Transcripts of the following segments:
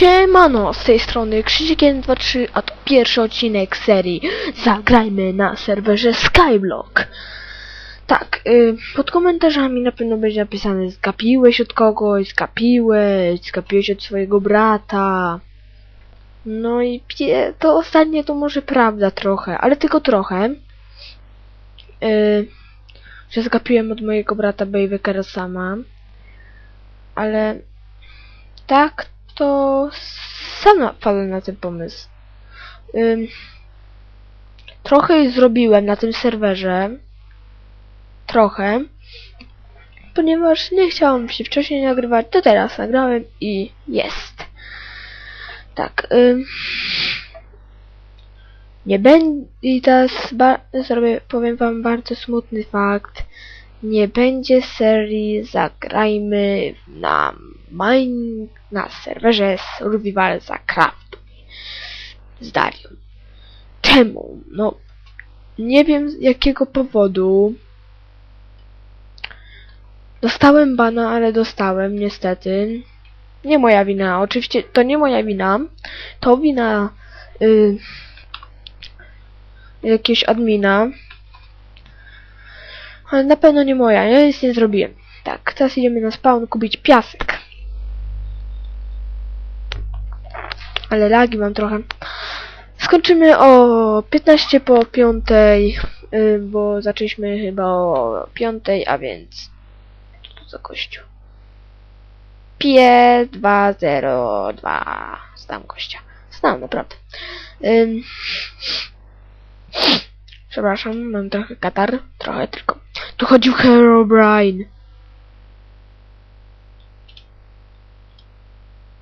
Siemano, z tej strony Krzysiek123, a to pierwszy odcinek serii Zagrajmy na serwerze Skyblock. Tak, y, pod komentarzami na pewno będzie napisane zgapiłeś od kogoś, zgapiłeś, zgapiłeś od swojego brata. No i pie, to ostatnie to może prawda trochę, ale tylko trochę. Y, że zgapiłem od mojego brata Baby'Kera sama. Ale tak to sama wpadłem na ten pomysł. Ym, trochę zrobiłem na tym serwerze. Trochę. Ponieważ nie chciałam się wcześniej nagrywać, to teraz nagrałem i jest. Tak. Ym, nie będzie. I teraz zrobię, powiem wam bardzo smutny fakt. Nie będzie serii Zagrajmy na mine, na serwerze Survival za Craft z Darią. Czemu? No, nie wiem z jakiego powodu. Dostałem bana, ale dostałem, niestety. Nie moja wina, oczywiście to nie moja wina. To wina y, jakiegoś admina. Ale na pewno nie moja, ja nic nie zrobiłem. Tak, teraz idziemy na spawn kupić piasek. Ale lagi mam trochę. Skończymy o 15 po 5, y, bo zaczęliśmy chyba o 5, a więc... Co to za kościół? Pie 202. Znam kościa. Znam, naprawdę. Ym... Przepraszam, mam trochę katar. Trochę tylko. Tu chodził Herobrine.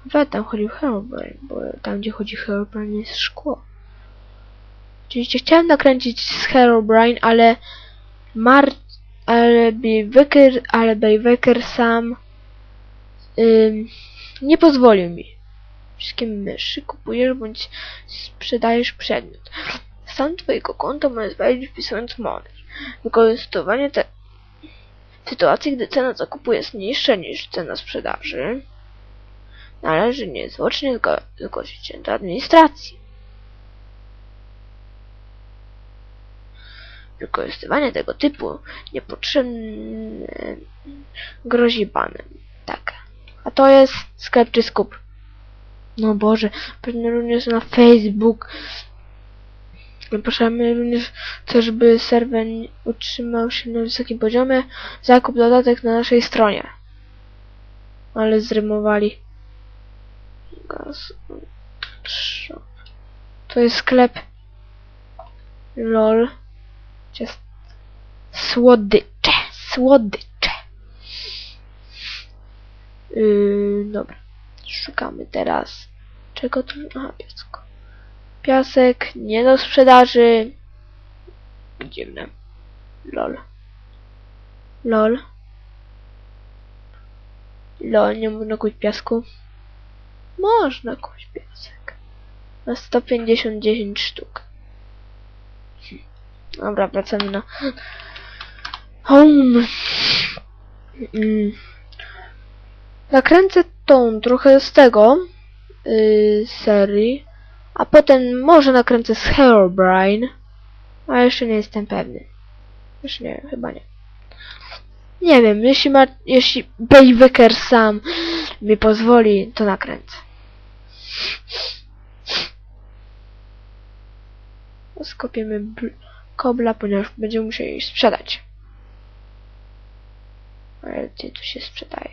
We tam chodził Herobrine, bo tam gdzie chodzi Herobrine jest szkło. Oczywiście chciałem nakręcić z Herobrine, ale Mar... ale Bayweker, ale Bayweker sam nie pozwolił mi. Wszystkie myszy kupujesz bądź sprzedajesz przedmiot. Stan twojego konta możesz wejść wpisując money. Wykorzystywanie te w sytuacji, gdy cena zakupu jest niższa niż cena sprzedaży, należy niezwłocznie zgłosić się do administracji. Wykorzystywanie tego typu niepotrzebne grozi banem. Tak. A to jest sklep czy skup. No Boże, pewnie również na Facebook. Zapraszamy również, chcę, żeby serwer utrzymał się na wysokim poziomie. Zakup dodatek na naszej stronie. Ale zrymowali. To jest sklep. LOL. Słodycze. Słodycze. Yy, dobra. Szukamy teraz. Czego tu? Aha, piasku. Piasek nie do sprzedaży. Dziwne. Lol. Lol. Lol, nie można kupić piasku. Można kupić piasek. Na 159 sztuk. Dobra, wracamy na home. Mm. Nakręcę tą trochę z tego yy, serii. A potem może nakręcę z Herobrine. A jeszcze nie jestem pewny. Już nie, chyba nie. Nie wiem, jeśli ma, jeśli Bayweker sam mi pozwoli, to nakręcę. Skopiemy bl- kobla, ponieważ będziemy musieli sprzedać. Ale gdzie tu się sprzedaje?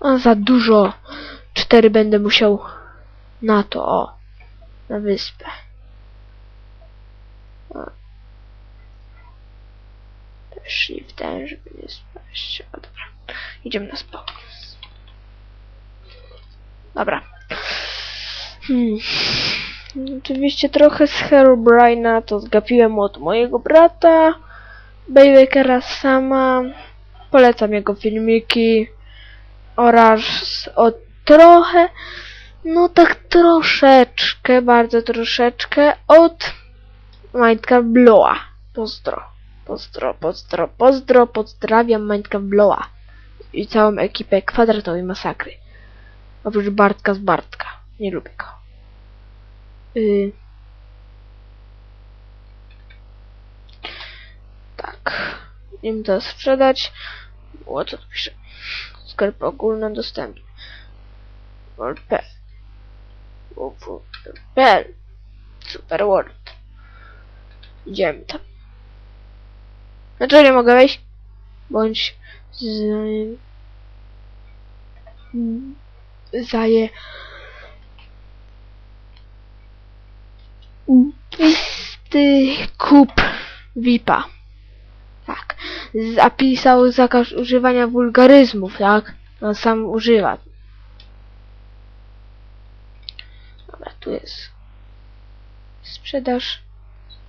A za dużo. Cztery będę musiał na to, o. Na wyspę. O. W ten, żeby nie spaść. O, dobra. Idziemy na spokój. Dobra. Hmm. Oczywiście trochę z Herobrine'a to zgapiłem od mojego brata. Babykera sama. Polecam jego filmiki oraz o trochę No tak troszeczkę, bardzo troszeczkę od Majtka Bloa. Pozdro, pozdro, pozdro, pozdro, pozdrawiam Majtka Bloa i całą ekipę kwadratowej masakry. Oprócz Bartka z Bartka. Nie lubię go. Y... Tak. Im to sprzedać. O co tu pisze? Sklep ogólnodostępny. WordPL. www.pl Super World. Idziemy tam. Dlaczego nie mogę wejść? Bądź z... Zaje... Kup VIPa. Tak. Zapisał zakaz używania wulgaryzmów, tak? On sam używa. Dobra, tu jest sprzedaż,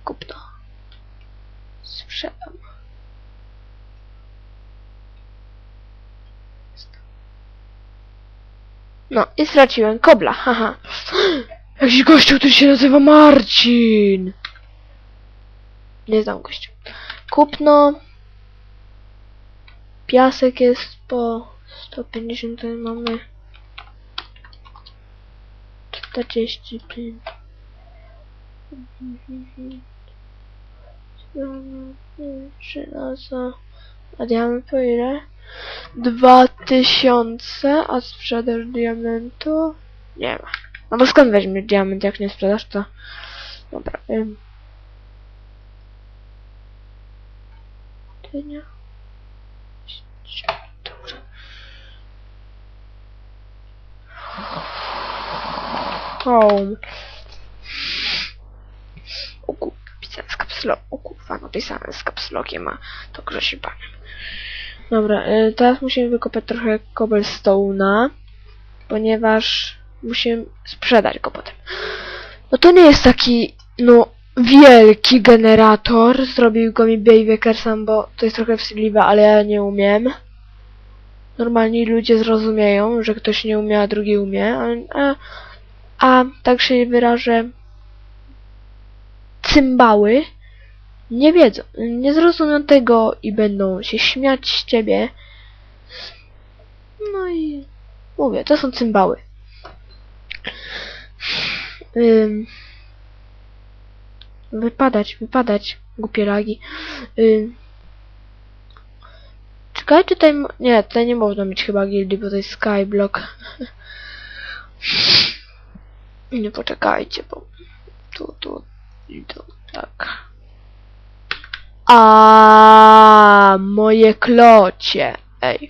kupno. Sprzedam. No i straciłem kobla, haha. Jakiś gościu, który się nazywa Marcin. Nie znam gościu. Kupno. Piasek jest po 150, tutaj mamy 45. Żelazo. A po ile? 2000, a sprzedaż diamentu? Nie ma. No bo skąd weźmiesz diament, jak nie sprzedasz to? Dobra. Dynia. Dobra. Home. O kurwa, pisane z kapslo. O kurwa, no pisane z kapslokiem, a to grozi panem. Dobra, y, teraz musimy wykopać trochę cobblestone'a, ponieważ musimy sprzedać go potem. No to nie jest taki, no, wielki generator. Zrobił go mi Baywaker sam, bo to jest trochę wstydliwe, ale ja nie umiem. Normalni ludzie zrozumieją, że ktoś nie umie, a drugi umie, a, a, a tak się wyrażę, cymbały nie wiedzą, nie zrozumią tego i będą się śmiać z ciebie. No i mówię, to są cymbały. Ym, wypadać, wypadać, głupie lagi. Ym, czekaj, tutaj... Nie, tutaj nie można mieć chyba gildii, bo to jest skyblock. Nie poczekajcie, bo tu, tu tu, tak. A moje klocie. Ej.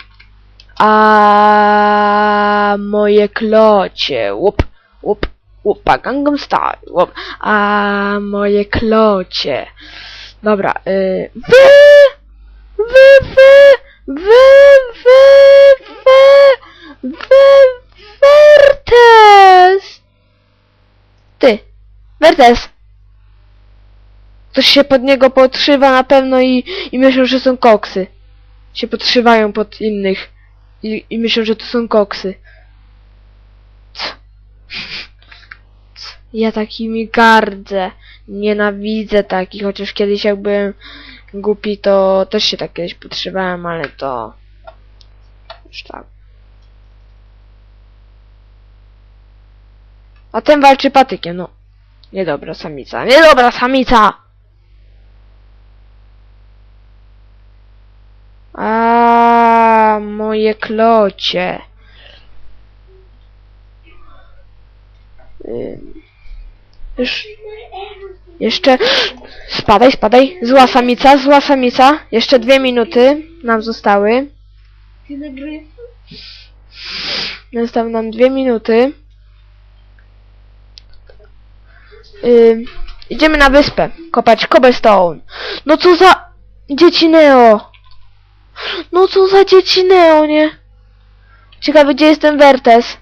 A moje klocie. Łup, łup, łupa Gangnam Style. Łup. A moje klocie. Dobra, y, wy, wy, wy, wy, wy, wy, wy, Wertes. Ty, Wertes. Ktoś się pod niego podszywa na pewno i, i myślą, że są koksy. Się podszywają pod innych i, i myślą, że to są koksy. Co? Ja takimi gardzę. Nienawidzę takich, chociaż kiedyś jak byłem głupi, to też się tak kiedyś podszywałem, ale to... Już tak. A ten walczy patykiem, no. Niedobra samica. Niedobra samica! A moje klocie. Już. Jeszcze. Spadaj, spadaj. Zła samica, zła samica. Jeszcze dwie minuty nam zostały. Zostały nam dwie minuty. Ym, idziemy na wyspę. Kopać cobblestone. No co za... Dzieci Neo. No co za dzieci Neo, nie? Ciekawe, gdzie jest ten Wertes?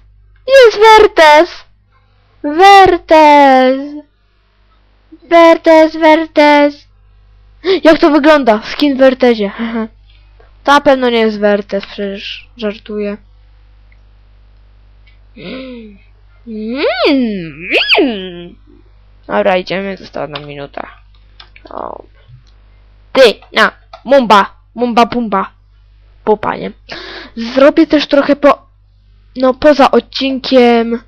Jest Wertes! Wertes! Wertes, Wertes! Jak to wygląda? Skin w Wertezie. To na pewno nie jest Wertes, przecież żartuję. Dobra, idziemy, została nam minuta. O. Ty, na, mumba, mumba, pumba. Pupa, nie? Zrobię też trochę po, no poza odcinkiem,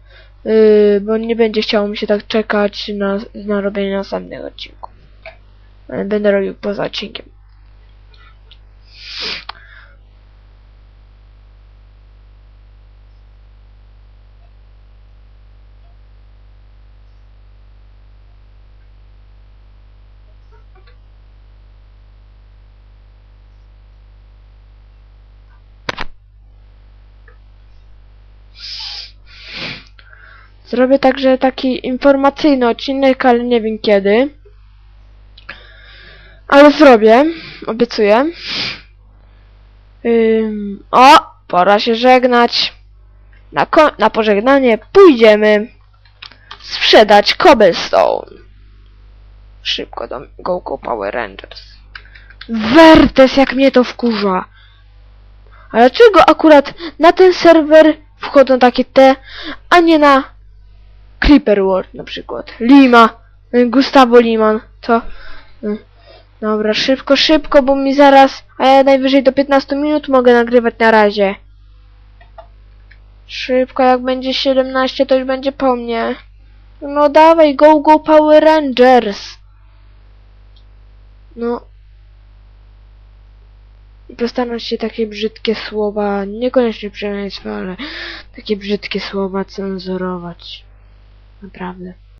yy, bo nie będzie chciało mi się tak czekać na, na robienie następnego odcinku. Ale Będę robił poza odcinkiem. Zrobię także taki informacyjny odcinek, ale nie wiem kiedy. Ale zrobię, obiecuję. Ym, o, pora się żegnać. Na, na pożegnanie pójdziemy sprzedać cobblestone. Szybko do Go Go Power Rangers. Wertes, jak mnie to wkurza. Ale dlaczego akurat na ten serwer wchodzą takie te, a nie na Creeper World na przykład. Lima. Gustavo Liman. Co? Y, Dobra, szybko, szybko, bo mi zaraz... A ja najwyżej do 15 minut mogę nagrywać na razie. Szybko, jak będzie 17, to już będzie po mnie. No dawaj, go, go Power Rangers. No. Postaram się takie brzydkie słowa, niekoniecznie przemysły, ale takie brzydkie słowa cenzurować. Naprawdę.